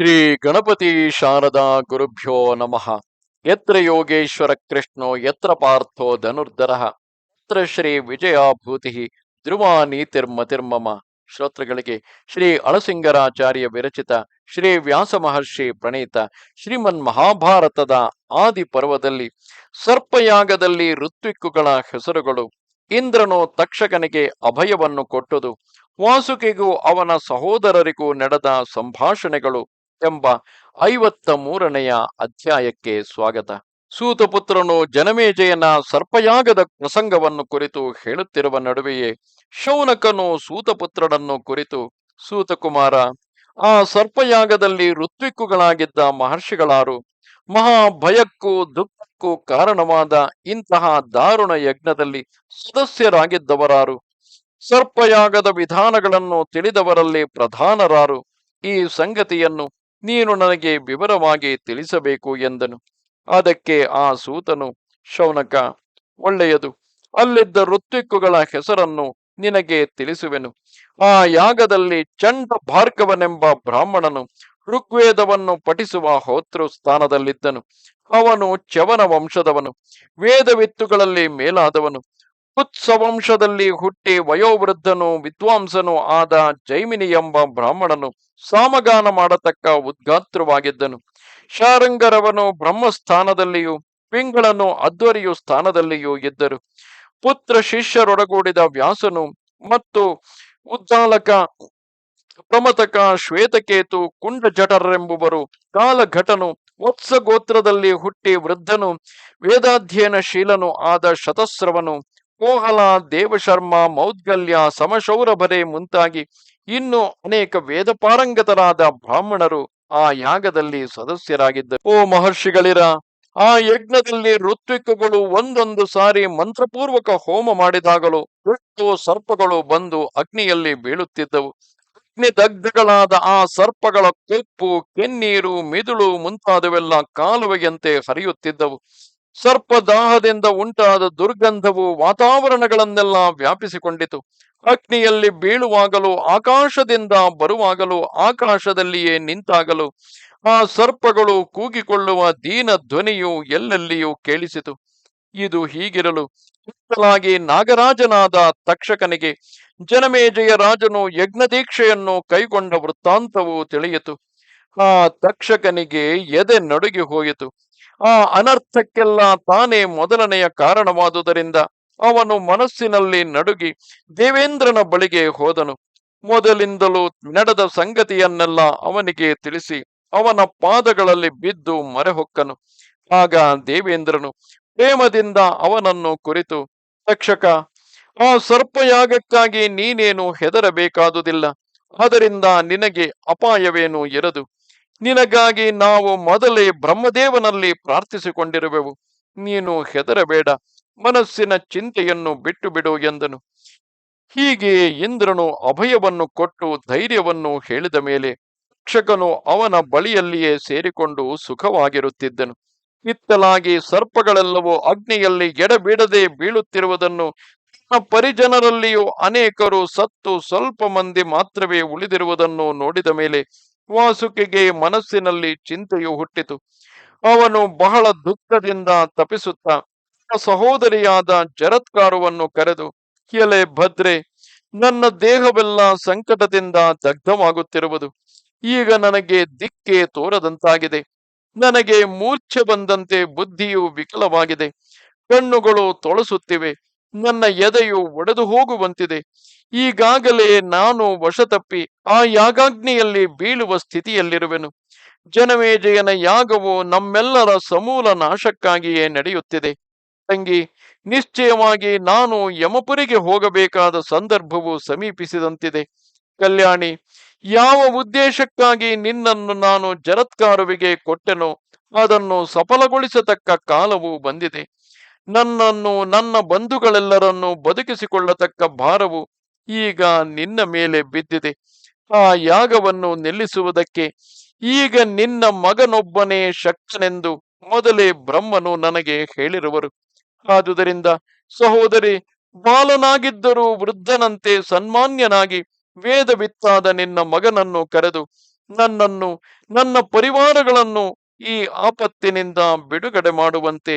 ಶ್ರೀ ಗಣಪತಿ ಶಾರದಾ ಗುರುಭ್ಯೋ ನಮಃ. ಯತ್ರ ಯೋಗೇಶ್ವರ ಕೃಷ್ಣೋ, ಯತ್ರ ಪಾರ್ಥೋ ಧನುರ್ಧರ. ಯತ್ರ ಶ್ರೀ ವಿಜಯಾಭೂತಿ ಧ್ರುವ ನೀತಿರ್ಮತಿರ್ಮಮ ಶ್ರೋತೃಗಳಿಗೆ ಶ್ರೀ ಅಳಸಿಂಗರಾಚಾರ್ಯ ವಿರಚಿತ ಶ್ರೀ ವ್ಯಾಸ ಮಹರ್ಷಿ ಪ್ರಣೀತ ಶ್ರೀಮನ್ ಮಹಾಭಾರತದ ಆದಿ ಪರ್ವದಲ್ಲಿ ಸರ್ಪಯಾಗದಲ್ಲಿ ಋತ್ವಿಕ್ಕುಗಳ ಹೆಸರುಗಳು ಇಂದ್ರನು ತಕ್ಷಕನಿಗೆ ಅಭಯವನ್ನು ಕೊಟ್ಟುದು. ವಾಸುಕಿಗೂ ಅವನ ಸಹೋದರರಿಗೂ ನಡೆದ ಸಂಭಾಷಣೆಗಳು ಎಂಬ ಐವತ್ತ ಮೂರನೆಯ ಅಧ್ಯಾಯಕ್ಕೆ ಸ್ವಾಗತ. ಸೂತಪುತ್ರನು ಜನಮೇಜಯನ ಸರ್ಪಯಾಗದ ಪ್ರಸಂಗವನ್ನು ಕುರಿತು ಹೇಳುತ್ತಿರುವ ನಡುವೆಯೇ ಶೌನಕನು ಸೂತಪುತ್ರನನ್ನು ಕುರಿತು ಸೂತಕುಮಾರ, ಆ ಸರ್ಪಯಾಗದಲ್ಲಿ ಋತ್ವಿಕ್ಕುಗಳಾಗಿದ್ದ ಮಹರ್ಷಿಗಳಾರು ಮಹಾಭಯಕ್ಕೂ ದುಃಖಕ್ಕೂ ಕಾರಣವಾದ ಇಂತಹ ದಾರುಣ ಯಜ್ಞದಲ್ಲಿ ಸದಸ್ಯರಾಗಿದ್ದವರಾರು, ಸರ್ಪಯಾಗದ ವಿಧಾನಗಳನ್ನು ತಿಳಿದವರಲ್ಲಿ ಪ್ರಧಾನರಾರು ಈ ಸಂಗತಿಯನ್ನು ನೀನು ನನಗೆ ವಿವರವಾಗಿ ತಿಳಿಸಬೇಕು ಎಂದನು. ಅದಕ್ಕೆ ಆ ಸೂತನು, ಶೌನಕ, ಒಳ್ಳೆಯದು. ಅಲ್ಲಿದ್ದ ಋತ್ವಿಕ್ಕುಗಳ ಹೆಸರನ್ನು ನಿನಗೆ ತಿಳಿಸುವೆನು. ಆ ಯಾಗದಲ್ಲಿ ಚಂಡ ಭಾರ್ಗವನೆಂಬ ಬ್ರಾಹ್ಮಣನು ಋಗ್ವೇದವನ್ನು ಪಠಿಸುವ ಹೋತೃ ಸ್ಥಾನದಲ್ಲಿದ್ದನು. ಅವನು ಚವನ ವಂಶದವನು. ವೇದವಿತ್ತುಗಳಲ್ಲಿ ಮೇಲಾದವನು. ವಂಶದಲ್ಲಿ ಹುಟ್ಟಿ ವಯೋವೃದ್ಧನು ವಿದ್ವಾಂಸನು ಆದ ಜೈಮಿನಿ ಎಂಬ ಬ್ರಾಹ್ಮಣನು ಸಾಮಗಾನ ಮಾಡತಕ್ಕ ಉದ್ಗಾತ್ರವಾಗಿದ್ದನು ಶಾರಂಗರವನು ಬ್ರಹ್ಮಸ್ಥಾನದಲ್ಲಿಯೂ, ಪಿಂಗಳನು ಅಧ್ವರಿಯು ಸ್ಥಾನದಲ್ಲಿಯೂ ಇದ್ದರು. ಪುತ್ರ ಶಿಷ್ಯರೊಡಗೂಡಿದ ವ್ಯಾಸನು ಮತ್ತು ಉದ್ದಾಲಕ ಪ್ರಮತಕ ಶ್ವೇತಕೇತು ಕುಂಡ ಜಠರೆಂಬುವರು ಕಾಲಘಟನು ವತ್ಸ ಗೋತ್ರದಲ್ಲಿ ಹುಟ್ಟಿ ವೃದ್ಧನು, ವೇದಾಧ್ಯಯನಶೀಲನು ಆದ ಶತಸ್ರವನು. ಕೋಹಲ ದೇವಶರ್ಮ, ಮೌದ್ಗಲ್ಯ, ಸಮಶೌರಭರೆ ಮುಂತಾಗಿ ಇನ್ನು ಅನೇಕ ವೇದ ಪಾರಂಗತರಾದ ಬ್ರಾಹ್ಮಣರು ಆ ಯಾಗದಲ್ಲಿ ಸದಸ್ಯರಾಗಿದ್ದರು. ಓ ಮಹರ್ಷಿಗಳಿರ, ಆ ಯಜ್ಞದಲ್ಲಿ ಋತ್ವಿಕಗಳು ಒಂದೊಂದು ಸಾರಿ ಮಂತ್ರಪೂರ್ವಕ ಹೋಮ ಮಾಡಿದಾಗಲೂ ಎಷ್ಟು ಸರ್ಪಗಳು ಬಂದು ಅಗ್ನಿಯಲ್ಲಿ ಬೀಳುತ್ತಿದ್ದವು. ಅಗ್ನಿ ದಗ್ಧಗಳಾದ ಆ ಸರ್ಪಗಳ ಕೊಪ್ಪು, ಕೆನ್ನೀರು, ಮಿದುಳು ಮುಂತಾದವೆಲ್ಲ ಕಾಲುವೆಯಂತೆ ಹರಿಯುತ್ತಿದ್ದವು. ಸರ್ಪದಾಹದಿಂದ ಉಂಟಾದ ದುರ್ಗಂಧವು ವಾತಾವರಣಗಳನ್ನೆಲ್ಲ ವ್ಯಾಪಿಸಿಕೊಂಡಿತು. ಅಗ್ನಿಯಲ್ಲಿ ಬೀಳುವಾಗಲೂ, ಆಕಾಶದಿಂದ ಬರುವಾಗಲೂ, ಆಕಾಶದಲ್ಲಿಯೇ ನಿಂತಾಗಲು ಆ ಸರ್ಪಗಳು ಕೂಗಿಕೊಳ್ಳುವ ದೀನ ಧ್ವನಿಯು ಎಲ್ಲೆಲ್ಲಿಯೂ ಕೇಳಿಸಿತು. ಇದು ಹೀಗಿರಲು ಮುತ್ತಲಾಗಿ ನಾಗರಾಜನಾದ ತಕ್ಷಕನಿಗೆ ಜನಮೇಜಯ ರಾಜನು ಯಜ್ಞದೀಕ್ಷೆಯನ್ನು ಕೈಗೊಂಡ ವೃತ್ತಾಂತವು ತಿಳಿಯಿತು. ಆ ತಕ್ಷಕನಿಗೆ ಎದೆ ನಡುಗಿ ಹೋಯಿತು. ಆ ಅನರ್ಥಕ್ಕೆಲ್ಲ ತಾನೇ ಮೊದಲನೆಯ ಕಾರಣವಾದುದರಿಂದ ಅವನು ಮನಸ್ಸಿನಲ್ಲಿ ನಡುಗಿ ದೇವೇಂದ್ರನ ಬಳಿಗೆ ಹೋದನು. ಮೊದಲಿಂದಲೂ ನಡೆದ ಸಂಗತಿಯನ್ನೆಲ್ಲ ಅವನಿಗೆ ತಿಳಿಸಿ ಅವನ ಪಾದಗಳಲ್ಲಿ ಬಿದ್ದು ಮರೆಹೊಕ್ಕನು. ಆಗ ದೇವೇಂದ್ರನು ಪ್ರೇಮದಿಂದ ಅವನನ್ನು ಕುರಿತು ತಕ್ಷಕ ಆ ಸರ್ಪಯಾಗಕ್ಕಾಗಿ ನೀನೇನು ಹೆದರಬೇಕಾದುದಿಲ್ಲ. ಅದರಿಂದ ನಿನಗೆ ಅಪಾಯವೇನೂ ಇರದು. ನಿನಗಾಗಿ ನಾವು ಮೊದಲೇ ಬ್ರಹ್ಮದೇವನಲ್ಲಿ ಪ್ರಾರ್ಥಿಸಿಕೊಂಡಿರುವೆವು. ನೀನು ಹೆದರಬೇಡ, ಮನಸ್ಸಿನ ಚಿಂತೆಯನ್ನು ಬಿಟ್ಟು ಬಿಡು ಎಂದನು. ಹೀಗೆ ಇಂದ್ರನು ಅಭಯವನ್ನು ಕೊಟ್ಟು ಧೈರ್ಯವನ್ನು ಹೇಳಿದ ಮೇಲೆ ಶಿಕ್ಷಕನು ಅವನ ಬಳಿಯಲ್ಲಿಯೇ ಸೇರಿಕೊಂಡು ಸುಖವಾಗಿರುತ್ತಿದ್ದನು. ಇತ್ತಲಾಗಿ ಸರ್ಪಗಳೆಲ್ಲವೂ ಅಗ್ನಿಯಲ್ಲಿ ಎಡಬಿಡದೆ ಬೀಳುತ್ತಿರುವುದನ್ನು ತನ್ನ ಪರಿಜನರಲ್ಲಿಯೂ ಅನೇಕರು ಸತ್ತು ಸ್ವಲ್ಪ ಮಂದಿ ಮಾತ್ರವೇ ಉಳಿದಿರುವುದನ್ನು ನೋಡಿದ ಮೇಲೆ ವಾಸುಕಿಗೆ ಮನಸ್ಸಿನಲ್ಲಿ ಚಿಂತೆಯು ಹುಟ್ಟಿತು. ಅವನು ಬಹಳ ದುಃಖದಿಂದ ತಪಿಸುತ್ತಾ ಸಹೋದರಿಯಾದ ಜರತ್ಕಾರವನ್ನು ಕರೆದು, ಎಲೆ ಭದ್ರೆ, ನನ್ನ ದೇಹವೆಲ್ಲ ಸಂಕಟದಿಂದ ದಗ್ಧವಾಗುತ್ತಿರುವುದು. ಈಗ ನನಗೆ ದಿಕ್ಕೆ ತೋರದಂತಾಗಿದೆ. ನನಗೆ ಮೂರ್ಛೆ ಬಂದಂತೆ ಬುದ್ಧಿಯು ವಿಕಲವಾಗಿದೆ. ಕಣ್ಣುಗಳು ತೊಳಸುತ್ತಿವೆ. ನನ್ನ ಎದೆಯು ಒಡೆದು ಹೋಗುವಂತಿದೆ. ಈಗಾಗಲೇ ನಾನು ವಶತಪ್ಪಿ ಆ ಯಾಗಾಗ್ನಿಯಲ್ಲಿ ಬೀಳುವ ಸ್ಥಿತಿಯಲ್ಲಿರುವೆನು. ಜನಮೇಜಯನ ಯಾಗವು ನಮ್ಮೆಲ್ಲರ ಸಮೂಲ ನಾಶಕ್ಕಾಗಿಯೇ ನಡೆಯುತ್ತಿದೆ. ತಂಗಿ, ನಿಶ್ಚಯವಾಗಿ ನಾನು ಯಮಪುರಿಗೆ ಹೋಗಬೇಕಾದ ಸಂದರ್ಭವು ಸಮೀಪಿಸಿದಂತಿದೆ. ಕಲ್ಯಾಣಿ, ಯಾವ ಉದ್ದೇಶಕ್ಕಾಗಿ ನಿನ್ನನ್ನು ನಾನು ಜರತ್ಕಾರುವಿಗೆ ಕೊಟ್ಟೆನೋ ಅದನ್ನು ಸಫಲಗೊಳಿಸತಕ್ಕ ಕಾಲವು ಬಂದಿದೆ. ನನ್ನನ್ನು, ನನ್ನ ಬಂಧುಗಳೆಲ್ಲರನ್ನು ಬದುಕಿಸಿಕೊಳ್ಳತಕ್ಕ ಭಾರವು ಈಗ ನಿನ್ನ ಮೇಲೆ ಬಿದ್ದಿದೆ. ಆ ಯಾಗವನ್ನು ನಿಲ್ಲಿಸುವುದಕ್ಕೆ ಈಗ ನಿನ್ನ ಮಗನೊಬ್ಬನೇ ಶಕ್ತನೆಂದು ಮೊದಲೇ ಬ್ರಹ್ಮನು ನನಗೆ ಹೇಳಿರುವರು. ಆದುದರಿಂದ ಸಹೋದರಿ, ಬಾಲನಾಗಿದ್ದರೂ ವೃದ್ಧನಂತೆ ಸನ್ಮಾನ್ಯನಾಗಿ ವೇದವಿತ್ತಾದ ನಿನ್ನ ಮಗನನ್ನು ಕರೆದು ನನ್ನನ್ನು, ನನ್ನ ಪರಿವಾರಗಳನ್ನು ಈ ಆಪತ್ತಿನಿಂದ ಬಿಡುಗಡೆ ಮಾಡುವಂತೆ